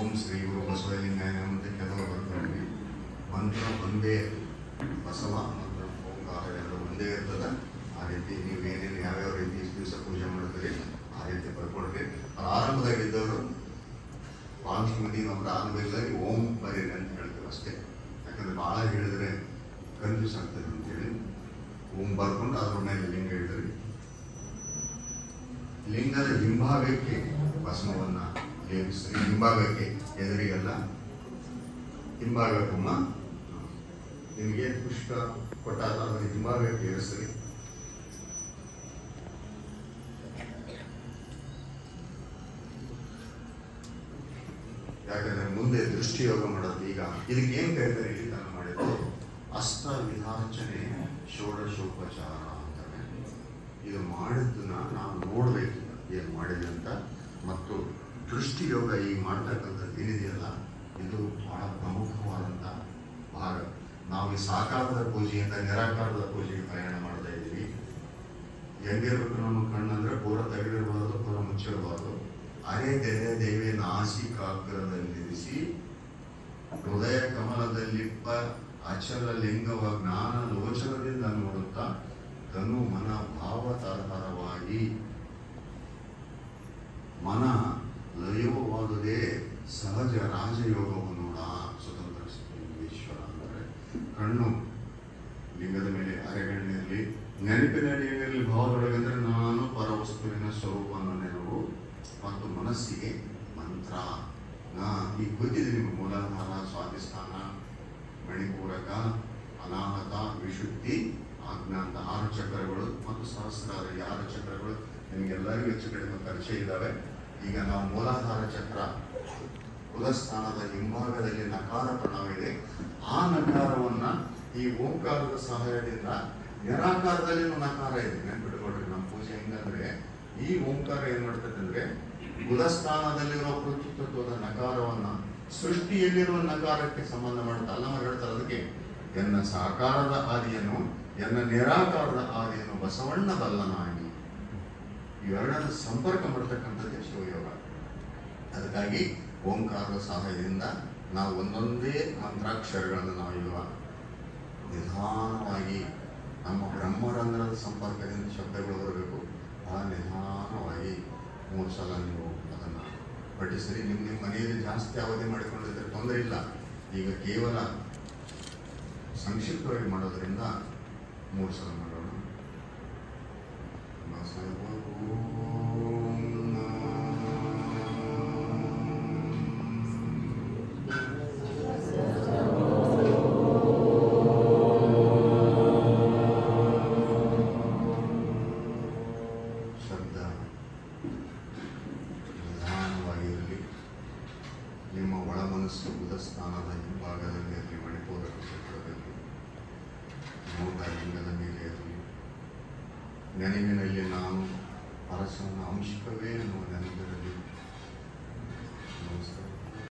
ಓಂ ಶ್ರೀ ಗುರು ಬಸವಲಿಂಗಾಯ ಅಂತ ಕೆಲವು ಬರ್ತೀವಿ ಮಂತ್ರ ಒಂದೇ, ಬಸವ ಮಂತ್ರ ಓಂಕಾರ ಎಲ್ಲ ಒಂದೇ ಇರ್ತದೆ. ಆ ರೀತಿ ನೀವು ಏನೇನು ಯಾವ್ಯಾವ ರೀತಿ ಇಷ್ಟು ದಿವಸ ಪೂಜೆ ಮಾಡ್ತೀರಿ ಆ ರೀತಿ ಬರ್ಕೊಡ್ರಿ. ಪ್ರಾರಂಭದಾಗಿದ್ದವರು ಭಾಳಷ್ಟು ಮಂದಿ ಆರಂಭದಲ್ಲಿ ಓಂ ಬರೀರಿ ಅಂತ ಹೇಳ್ತೀವಿ ಅಷ್ಟೇ. ಯಾಕಂದ್ರೆ ಭಾಳ ಹೇಳಿದ್ರೆ ಕನ್ಫ್ಯೂಸ್ ಆಗ್ತದೆ ಅಂತೇಳಿ. ಓಂ ಬರ್ಕೊಂಡು ಅದ್ರ ಮೇಲೆ ಲಿಂಗ ಹೇಳಿದ್ರಿ ಲಿಂಗದ ಹಿಂಭಾಗಕ್ಕೆ ಭಸ್ಮವನ್ನು ಹಿಂಭಾಗಕ್ಕೆ ಎದುರಿಗಲ್ಲ. ಹಿಂಭಾಗಕ್ಕಮ್ಮ. ನಿಮಗೆ ಪುಷ್ಪ ಕೊಟ್ಟಾಗ ಅದರ ಹಿಂಭಾಗಕ್ಕೆ ಏರಿಸ್ರಿ ಯಾಕಂದ್ರೆ ಮುಂದೆ ದೃಷ್ಟಿಯೋಗ ಮಾಡೋದು ಈಗ. ಇದಕ್ಕೆ ಏನು ಕರೀತಾರೆ ಇಲ್ಲಿ ನಾನು ಮಾಡಿದ್ದು ಅಸ್ತ ವಿಧಾರ್ಚನೆ ಷೋಡಶೋಪಚಾರ ಅಂತಾನೆ ಇದು ಮಾಡಿದ್ದನ್ನ ನಾವು ನೋಡಬೇಕು. ಏನು ಮಾಡಿದೆ ಅಂತ ಮತ್ತು ದೃಷ್ಟಿಯೋಗ ಈಗ ಮಾಡ್ತಕ್ಕಂಥದ್ದು ಏನಿದೆಯಲ್ಲ, ಇದು ಬಹಳ ಪ್ರಮುಖವಾದಂಥ ಭಾಗ. ನಾವು ಈ ಸಾಕಾರದ ಪೂಜೆಯಿಂದ ನಿರಾಕಾರದ ಪೂಜೆಗೆ ಪ್ರಯಾಣ ಮಾಡ್ತಾ ಇದ್ದೀವಿ. ಹೆಂಗಿರ್ಬೇಕು ನಮ್ಮ ಕಣ್ಣಂದ್ರೆ ಪೂರ ತೆಗೆದಿರಬಾರ್ದು, ಪೂರ ಮುಚ್ಚಿರಬಾರ್ದು. ಅರೆ ತೆರೆ ದೇವಿ ನಾಸಿಕಾಗ್ರದಲ್ಲಿರಿಸಿ ಹೃದಯ ಕಮಲದಲ್ಲಿಪ್ಪ ಅಚಲ ಲಿಂಗವ ಜ್ಞಾನ ಲೋಚನದಿಂದ ನೋಡುತ್ತಾ ತನು ಮನ ಭಾವತರವಾಗಿ ಮನ ಕಣ್ಣು ಲಿಂಗದ ಮೇಲೆ ಅರೆಗಣ್ಣಿರಲಿ ನೆನಪಿನ ಏನಿರಲಿ ಭಾವದೊಳಗಂದ್ರೆ ನಾನು ಪರವಸ್ತುವಿನ ಸ್ವರೂಪವನ್ನು ನೆನವು ಮತ್ತು ಮನಸ್ಸಿಗೆ ಮಂತ್ರ. ನಾ ಈ ಗೊತ್ತಿದೆ ನಿಮಗೆ ಮೂಲಾಧಾರ, ಸ್ವಾಧಿಷ್ಠಾನ, ಮಣಿಪೂರಕ, ಅನಾಹತ, ವಿಶುದ್ಧಿ, ಆಜ್ಞಾಂತ ಆರು ಚಕ್ರಗಳು ಮತ್ತು ಸಹಸ್ರಾರ ಈ ಆರು ಚಕ್ರಗಳು ನಿಮಗೆಲ್ಲರಿಗೂ ಹೆಚ್ಚು ಕಡಿಮೆ ಪರಿಚಯ ಇದ್ದಾವೆ. ಈಗ ನಾವು ಮೂಲಾಧಾರ ಚಕ್ರ ಉದಸ್ಥಾನದ ಹಿಂಭಾಗದಲ್ಲಿ ನಕಾರ ಪ್ರಣವಿದೆ ಆ ನಕಾರವನ್ನ ಈ ಓಂಕಾರದ ಸಹಾಯದಿಂದ ನಿರಾಕಾರದಲ್ಲಿ ನಕಾರ ಇದೆ. ನೆನ್ಪಿಟ್ಕೊಳ್ರಿ ನಮ್ಮ ಪೂಜೆ ಹೆಂಗಂದ್ರೆ, ಈ ಓಂಕಾರ ಏನ್ ಮಾಡ್ತದೆ ಅಂದ್ರೆ ಕುಲಸ್ಥಾನದಲ್ಲಿರುವ ಕೃತಿತ್ವದ ನಕಾರವನ್ನ ಸೃಷ್ಟಿಯಲ್ಲಿರುವ ನಕಾರಕ್ಕೆ ಸಂಬಂಧ ಮಾಡುತ್ತೆ ಅಲ್ಲ ಹೇಳ್ತಾರೆ ಅದಕ್ಕೆ. ಎನ್ನ ಸಾಕಾರದ ಆದಿಯನ್ನು, ಎನ್ನ ನಿರಾಕಾರದ ಆದಿಯನ್ನು ಬಸವಣ್ಣ ಬಲ್ಲನಾಗಿ ಇವೆರಡನ್ನು ಸಂಪರ್ಕ ಮಾಡ್ತಕ್ಕಂಥದ್ದೇ ಶಿವಯೋಗ. ಅದಕ್ಕಾಗಿ ಓಂಕಾರದ ಸಹಾಯದಿಂದ ನಾವು ಒಂದೊಂದೇ ಮಂತ್ರಾಕ್ಷರಗಳನ್ನು ನಾವು ಇವಾಗ ನಿಧಾನವಾಗಿ ನಮ್ಮ ಬ್ರಹ್ಮರಂಧ್ರದ ಸಂಪರ್ಕದಿಂದ ಶಬ್ದಗಳು ಬರಬೇಕು. ಬಹಳ ನಿಧಾನವಾಗಿ ಮೂರು ಸಲ ನೀವು ಅದನ್ನು ಪಠಿಸಿರಿ. ನಿಮ್ಮ ನಿಮ್ಮ ಮನೆಯಲ್ಲಿ ಜಾಸ್ತಿ ಅವಧಿ ಮಾಡಿಕೊಂಡಿದ್ರೆ ತೊಂದರೆ ಇಲ್ಲ. ಈಗ ಕೇವಲ ಸಂಕ್ಷಿಪ್ತವಾಗಿ ಮಾಡೋದರಿಂದ ಮೂರು ಸಲ ಒಳ ಬುಧ ಸ್ಥಾನದ ಹಿಂಭಾಗದಲ್ಲಿ ಅಲ್ಲಿ ಮಣಿಪೂರಕ ಕ್ಷೇತ್ರದಲ್ಲಿ ನೋಟ ಲಿಂಗದ ಮೇಲೆ ಇರಲಿ ನೆನಪಿನಲ್ಲಿ ನಾನು ಅರಸನ ಅಂಶವೇ ಅನ್ನುವ ನೆನಪಿರಲಿ ನಮಸ್ಕಾರ